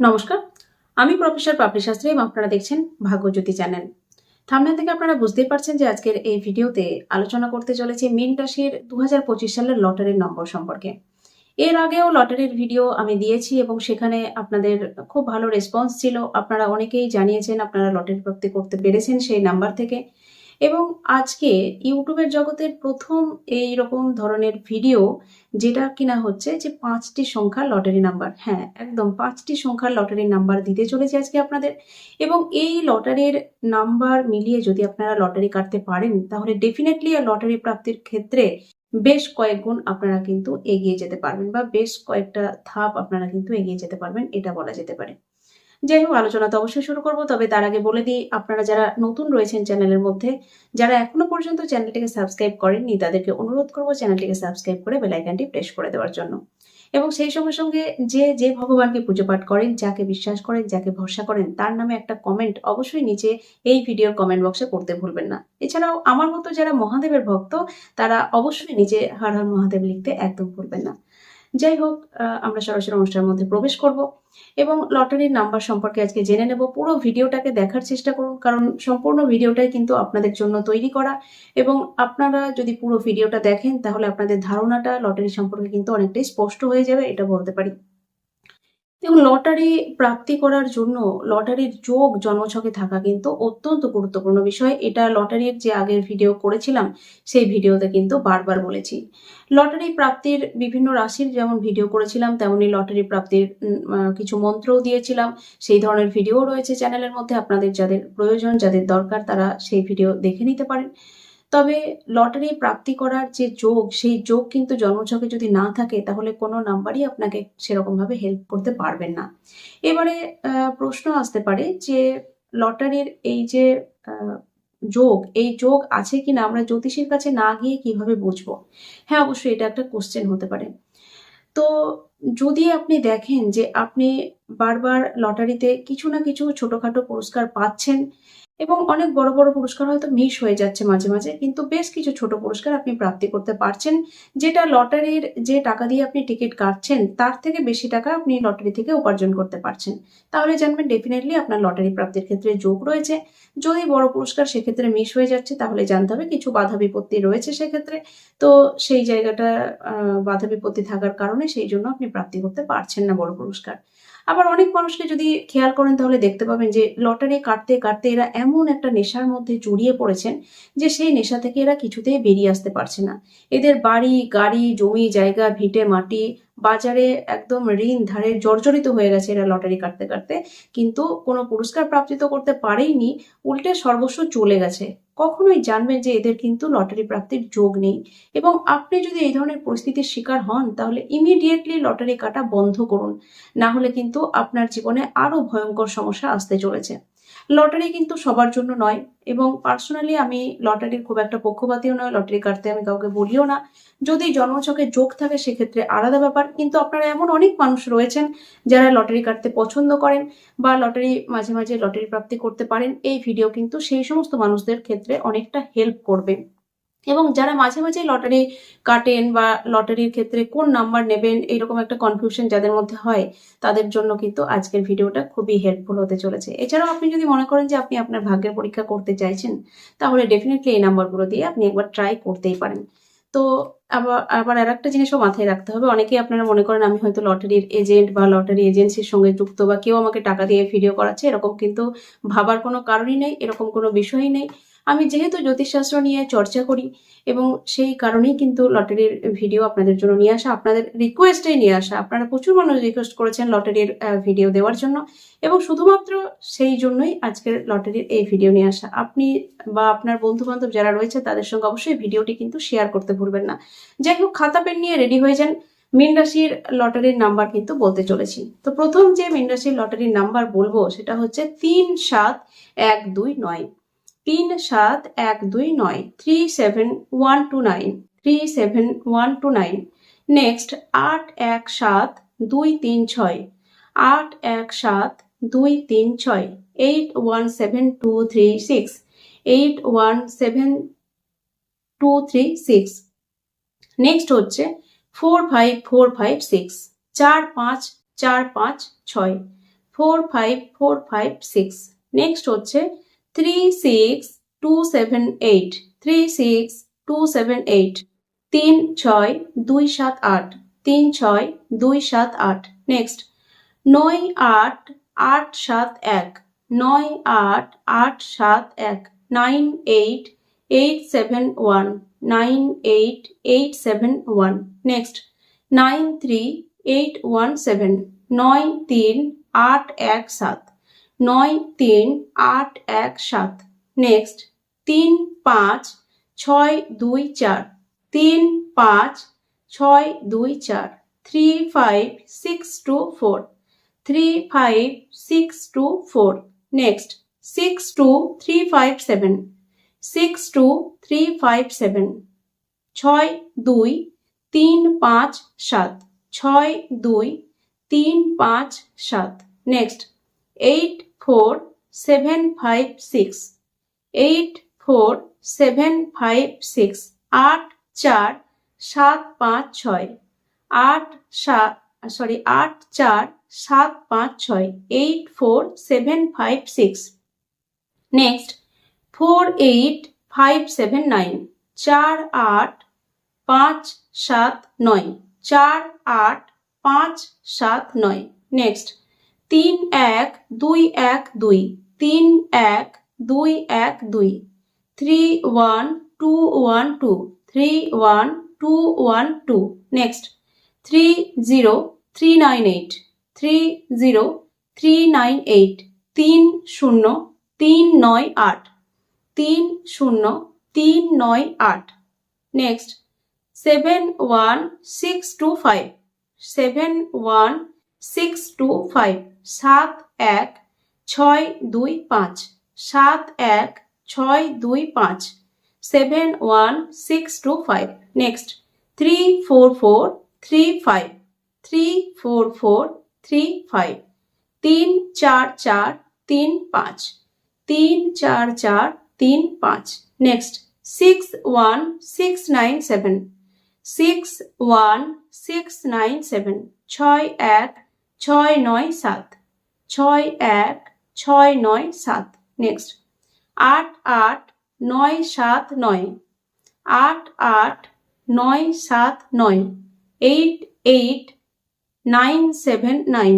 নমস্কার, আমি প্রফেসর পাপড়ি শাস্ত্রী, এবং আপনারা দেখছেন ভাগ্যজ্যোতি চ্যানেল। থামনেল থেকে আপনারা বুঝতেই পারছেন যে আজকের এই ভিডিওতে আলোচনা করতে চলেছে মিন রাশির দু হাজার পঁচিশ সালের লটারির নম্বর সম্পর্কে। এর আগেও লটারির ভিডিও আমি দিয়েছি, এবং সেখানে আপনাদের খুব ভালো রেসপন্স ছিল। আপনারা অনেকেই জানিয়েছেন আপনারা লটারি প্রাপ্তি করতে পেরেছেন সেই নাম্বার থেকে। এবং আজকে ইউটিউবের জগতের প্রথম এই রকম ধরনের ভিডিও যেটা কিনা হচ্ছে যে পাঁচটি সংখ্যার লটারি নাম্বার। হ্যাঁ একদম পাঁচটি সংখ্যার লটারি নাম্বার দিতে চলেছে আজকে আপনাদের। এবং এই লটারির নাম্বার মিলিয়ে যদি আপনারা লটারি কাটতে পারেন, তাহলে ডেফিনেটলি লটারি প্রাপ্তির ক্ষেত্রে বেশ কয়েক গুণ আপনারা কিন্তু এগিয়ে যেতে পারবেন বা বেশ কয়েকটা ধাপ আপনারা কিন্তু এগিয়ে যেতে পারবেন, এটা বলা যেতে পারে। যাই হোক আলোচনা তো অবশ্যই শুরু করব, তবে তার আগে বলে দিই, আপনারা যারা নতুন রয়েছেন চ্যানেলের মধ্যে, যারা এখনও পর্যন্ত চ্যানেলটিকে সাবস্ক্রাইব করেননি, তাদেরকে অনুরোধ করব চ্যানেলটিকে সাবস্ক্রাইব করে বেলাইকানটি প্রেস করে দেওয়ার জন্য। এবং সেই সঙ্গে সঙ্গে যে যে ভগবানকে পুজো পাঠ করেন, যাকে বিশ্বাস করেন, যাকে ভরসা করেন, তার নামে একটা কমেন্ট অবশ্যই নিচে এই ভিডিওর কমেন্ট বক্সে করতে ভুলবেন না। এছাড়াও আমার মতো যারা মহাদেবের ভক্ত, তারা অবশ্যই নিচে হর হর মহাদেব লিখতে একদম ভুলবেন না। যাই হোক আমরা সরাসরি অনুষ্ঠানের মধ্যে প্রবেশ করব এবং লটারির নাম্বার সম্পর্কে আজকে জেনে নেব। পুরো ভিডিওটাকে দেখার চেষ্টা করুন, কারণ সম্পূর্ণ ভিডিওটাই কিন্তু আপনাদের জন্য তৈরি করা। এবং আপনারা যদি পুরো ভিডিওটা দেখেন, তাহলে আপনাদের ধারণাটা লটারি সম্পর্কে কিন্তু অনেকটাই স্পষ্ট হয়ে যাবে, এটা বলতে পারি। দেখুন, লটারি প্রাপ্তি করার জন্য লটারির যোগ জন্মছকে থাকা কিন্তু অত্যন্ত গুরুত্বপূর্ণ বিষয়। এটা লটারির যে আগের ভিডিও করেছিলাম, সেই ভিডিওতে কিন্তু বারবার বলেছি। লটারি প্রাপ্তির বিভিন্ন রাশির যেমন ভিডিও করেছিলাম তেমনি লটারি প্রাপ্তির কিছু মন্ত্রও দিয়েছিলাম। সেই ধরনের ভিডিও রয়েছে চ্যানেলের মধ্যে। আপনাদের যাদের প্রয়োজন, যাদের দরকার, তারা সেই ভিডিও দেখে নিতে পারেন। তবে লটারি প্রাপ্তি করার যে যোগ, সেই যোগ কিন্তু জন্মছকে যদি না থাকে, তাহলে কোনো নাম্বারই আপনাকে সেরকমভাবে হেল্প করতে পারবেন না। এবারে প্রশ্ন আসতে পারে যে লটারির এই যে যোগ, এই যোগ আছে কিনা, আমরা জ্যোতিষীর কাছে না গিয়ে কীভাবে বুঝব? হ্যাঁ অবশ্যই এটা একটা কোশ্চেন হতে পারে। তো যদি আপনি দেখেন যে আপনি বারবার লটারিতে কিছু না কিছু ছোটখাটো পুরস্কার পাচ্ছেন এবং অনেক বড় বড় পুরস্কার হয়তো মিস হয়ে যাচ্ছে মাঝে মাঝে, কিন্তু বেশ কিছু ছোট পুরস্কার আপনি প্রাপ্তি করতে পারছেন। যেটা লটারির যে টাকা দিয়ে আপনি টিকিট কাটছেন, তার থেকে বেশি টাকা আপনি লটারি থেকে উপার্জন করতে পারছেন। তাহলে জানবেন ডেফিনেটলি আপনার লটারি প্রাপ্তির ক্ষেত্রে যোগ রয়েছে। যদি বড় পুরস্কার সেক্ষেত্রে মিস হয়ে যাচ্ছে, তাহলে জানতে হবে কিছু বাধা বিপত্তি রয়েছে সেক্ষেত্রে। তো সেই জায়গাটা বাধা বিপত্তি থাকার কারণে সেই জন্য আপনি প্রাপ্তি করতে পারছেন না বড় পুরস্কার। আবার অনেক মানুষকে যদি খেয়াল করেন তাহলে দেখতে পাবেন যে লটারি কাটতে কাটতে এরা এমন একটা নেশার মধ্যে জড়িয়ে পড়েছেন যে সেই নেশা থেকে এরা কিছুতেই বেরিয়ে আসতে পারছে না। এদের বাড়ি, গাড়ি, জমি, জায়গা, ভিটে, মাটি বাজারে একদম ঋণ ধারে জর্জরিত হয়ে গেছে এরা লটারি কাটতে কাটতে। কিন্তু কোনো পুরস্কার প্রাপ্তি তো করতে পারেইনি, উল্টে সর্বস্ব চলে গেছে। কখনোই জানবেন যে এদের কিন্তু লটারি প্রাপ্তির যোগ নেই। এবং আপনি যদি এই ধরনের পরিস্থিতির শিকার হন, তাহলে ইমিডিয়েটলি লটারি কাটা বন্ধ করুন। না হলে কিন্তু আপনার জীবনে আরও ভয়ঙ্কর সমস্যা আসতে চলেছে। লটারি কিন্তু সবার জন্য নয়। এবং পার্সোনালি আমি লটারির খুব একটা পক্ষপাতিও নয় লটারি কাটতে আমি কাউকে বলিও না। যদি জন্মছকে যোগ থাকে সেক্ষেত্রে আলাদা ব্যাপার। কিন্তু আপনারা এমন অনেক মানুষ রয়েছেন যারা লটারি কাটতে পছন্দ করেন বা লটারি মাঝে মাঝে লটারি প্রাপ্তি করতে পারেন। এই ভিডিও কিন্তু সেই সমস্ত মানুষদের ক্ষেত্রে অনেকটা হেল্প করবে। এবং যারা মাঝে মাঝে লটারি কাটেন বা লটারির ক্ষেত্রে কোন নাম্বার নেবেন, এরকম একটা কনফিউশন যাদের মধ্যে হয়, তাদের জন্য কিন্তু আজকের ভিডিওটা খুবই হেল্পফুল হতে চলেছে। এছাড়াও আপনি যদি মনে করেন যে আপনি আপনার ভাগ্যের পরীক্ষা করতে চাইছেন, তাহলে ডেফিনেটলি এই নাম্বারগুলো দিয়ে আপনি একবার ট্রাই করতেই পারেন। তো আবার আবার আর একটা জিনিসও মাথায় রাখতে হবে, অনেকেই আপনারা মনে করেন আমি হয়তো লটারির এজেন্ট বা লটারি এজেন্সির সঙ্গে যুক্ত বা কেউ আমাকে টাকা দিয়ে ভিডিও করাচ্ছে, এরকম কিন্তু ভাবার কোনো কারণই নেই, এরকম কোনো বিষয়ই নেই। আমি যেহেতু জ্যোতিষশাস্ত্র নিয়ে চর্চা করি এবং সেই কারণেই কিন্তু লটারির ভিডিও আপনাদের জন্য নিয়ে আসা, আপনাদের রিকোয়েস্টেই নিয়ে আসা, আপনারা প্রচুর মানুষ রিকোয়েস্ট করেছেন লটারির ভিডিও দেওয়ার জন্য এবং শুধুমাত্র সেই জন্যই আজকের লটারির এই ভিডিও নিয়ে আসা। আপনি বা আপনার বন্ধু বান্ধব যারা রয়েছে তাদের সঙ্গে অবশ্যই ভিডিওটি কিন্তু শেয়ার করতে ভুলবেন না। যাই হোক, খাতা, পেন নিয়ে রেডি হয়ে যান। মীন রাশির লটারির নাম্বার কিন্তু বলতে চলেছি। তো প্রথম যে মীন রাশির লটারির নাম্বার বলব সেটা হচ্ছে তিন সাত এক দুই নয়। তিন সাত এক দুই নয় three seven one two nine three seven one two nine next আট এক সাত দুই তিন ছয়, আট এক সাত দুই তিন ছয় eight one seven two three six eight one seven two three six next হচ্ছে four five four five six চার পাঁচ চার পাঁচ ছয় four five four five six next হচ্ছে three six two seven eight three six two seven eight তিন ছয় দুই সাত আট তিন ছয় দুই সাত আট নেক্সট নয় আট আট সাত এক নয় আট আট সাত এক nine eight eight seven one nine eight eight seven one next nine three eight one seven নয় তিন আট এক সাত নয় তিন আট এক সাত। নেক্সট তিন পাঁচ ছয় দুই চার। তিন পাঁচ ছয় দুই চার। Three five six two four. Three five six two four. Next six two three five seven. Six two three five seven. ছয় দুই তিন পাঁচ সাত। ছয় দুই তিন পাঁচ সাত। Next eight four seven five six eight four seven five six আট চার সাত পাঁচ ছয় আট সাত সরি আট চার সাত পাঁচ ছয় eight four seven five six next four eight five seven nine চার আট পাঁচ সাত নয় চার আট পাঁচ সাত নয় নেক্সট তিন এক দুই এক দুই, তিন এক দুই এক দুই, three one two one two, three one two one two, next, three zero three nine eight, three zero three nine eight, তিন শূন্য তিন নয় আট, তিন শূন্য তিন নয় আট, next, seven one six two five, seven one six two five. সাত এক ছয় দুই পাঁচ, সাত এক ছয় দুই পাঁচ, seven one six two five. Next three four four three five three four four three five তিন চার চার তিন পাঁচ তিন চার চার তিন পাঁচ next six one six nine seven six one six nine seven ছয় এক ছয় নয় সাত। ছয় এক, ছয় নয় সাত। নেক্সট আট আট নয় সাত নয়। আট আট নয় সাত নয়। Eight eight nine seven nine.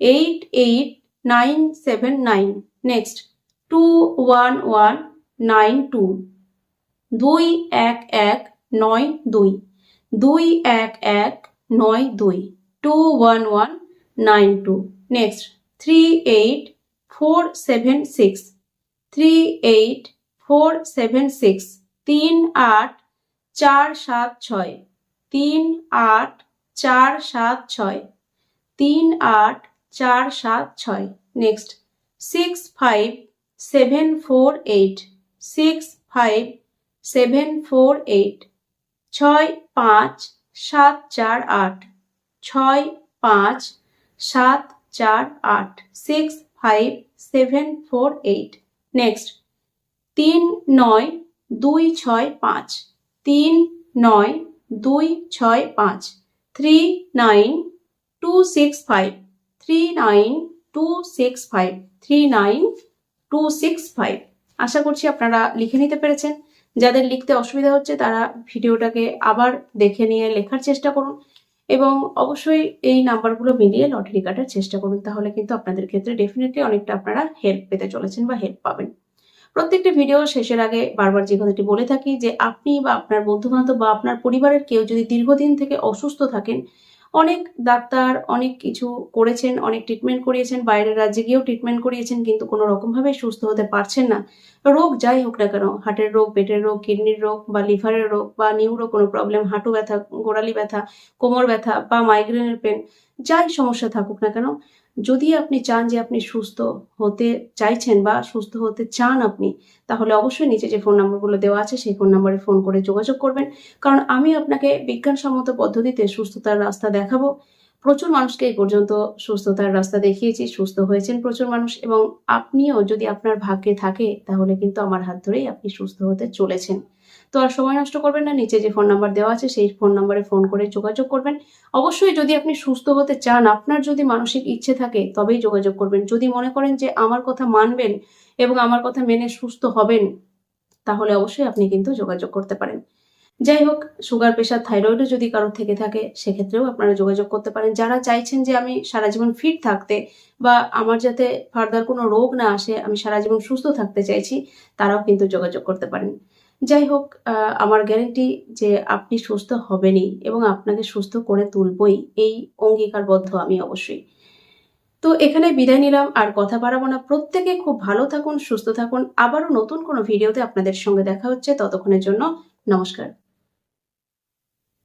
Eight eight nine seven nine. Next two one one nine two. দুই এক এক নয় দুই। দুই এক এক নয় দুই। Two one one nine two. Next three eight four seven six three eight four seven six তিন আট চার সাত ছয় তিন আট চার সাত ছয় তিন আট চার সাত ছয় next six five seven four eight six five seven four eight ছয় পাঁচ সাত চার আট। ছয় পাঁচ সাত, চার, আট six five seven four eight next তিন, নয়, দুই, ছয়, পাঁচ। তিন, নয়, দুই, ছয়, পাঁচ। Three nine two six five three nine two six five three nine two six five আশা করছি আপনারা লিখে নিতে পেরেছেন। যাদের লিখতে অসুবিধা হচ্ছে তারা ভিডিওটাকে আবার দেখে নিয়ে লেখার চেষ্টা করুন। এবং অবশ্যই এই নাম্বারগুলো মিলিয়ে লটারি কাটার চেষ্টা করুন, তাহলে কিন্তু আপনাদের ক্ষেত্রে ডেফিনেটলি অনেকটা আপনারা হেল্প পেতে চলেছেন বা হেল্প পাবেন। প্রত্যেকটা ভিডিও শেষের আগে বারবার যে কথাটি বলে থাকি যে আপনি বা আপনার বন্ধু বান্ধব বা আপনার পরিবারের কেউ যদি দীর্ঘদিন থেকে অসুস্থ থাকেন অনেক ডাক্তার অনেক কিছু করেছেন, অনেক ট্রিটমেন্ট করিয়েছেন, বাইরের রাজ্যে গিয়েও ট্রিটমেন্ট করিয়েছেন, কিন্তু কোনো রকমভাবে সুস্থ হতে পারছেন না। রোগ যাই হোক না কেন হার্টের রোগ, পেটের রোগ কিডনির রোগ বা লিভারের রোগ বা নিউরো কোনো প্রবলেম হাঁটু ব্যথা, গোড়ালি ব্যথা, কোমর ব্যথা বা মাইগ্রেনের পেন যাই সমস্যা থাকুক না কেন যদি আপনি চান যে আপনি সুস্থ হতে চাইছেন বা সুস্থ হতে চান আপনি, তাহলে অবশ্যই নিচে যে ফোন নাম্বারগুলো দেওয়া আছে, সেই ফোন নাম্বারে ফোন করে যোগাযোগ করবেন। কারণ আমি আপনাকে বিজ্ঞানসম্মত পদ্ধতিতে সুস্থতার রাস্তা দেখাবো। প্রচুর মানুষকে এই পর্যন্ত সুস্থতার রাস্তা দেখিয়েছি, সুস্থ হয়েছেন প্রচুর মানুষ এবং আপনিও যদি আপনার ভাগ্যে থাকে, তাহলে কিন্তু আমার হাত ধরেই আপনি সুস্থ হতে চলেছেন। তো আর সময় নষ্ট করবেন না, নিচে যে ফোন নাম্বার দেওয়া আছে, সেই ফোন নাম্বারে ফোন করে যোগাযোগ করবেন। অবশ্যই যদি আপনি সুস্থ হতে চান, আপনার যদি মানসিক ইচ্ছে থাকে, তবেই যোগাযোগ করবেন। যদি মনে করেন যে আমার কথা মানবেন এবং আমার কথা মেনে সুস্থ হবেন, তাহলে অবশ্যই আপনি কিন্তু যোগাযোগ করতে পারেন। যাই হোক সুগার, প্রেশার, থাইরয়েডও যদি কারোর থেকে থাকে, সেক্ষেত্রেও আপনারা যোগাযোগ করতে পারেন। যারা চাইছেন যে আমি সারা জীবন ফিট থাকতে বা আমার যাতে ফার্দার কোনো রোগ না আসে, আমি সারা জীবন সুস্থ থাকতে চাইছি, তারাও কিন্তু যোগাযোগ করতে পারেন। যাই হোক আমার গ্যারেন্টি যে আপনি সুস্থ হবেনই এবং আপনাকে সুস্থ করে তুলবই, এই অঙ্গীকারবদ্ধ আমি অবশ্যই। তো এখানে বিদায় নিলাম, আর কথা বাড়াবো না। প্রত্যেকে খুব ভালো থাকুন, সুস্থ থাকুন। আবারও নতুন কোনো ভিডিওতে আপনাদের সঙ্গে দেখা হচ্ছে, ততক্ষণের জন্য নমস্কার।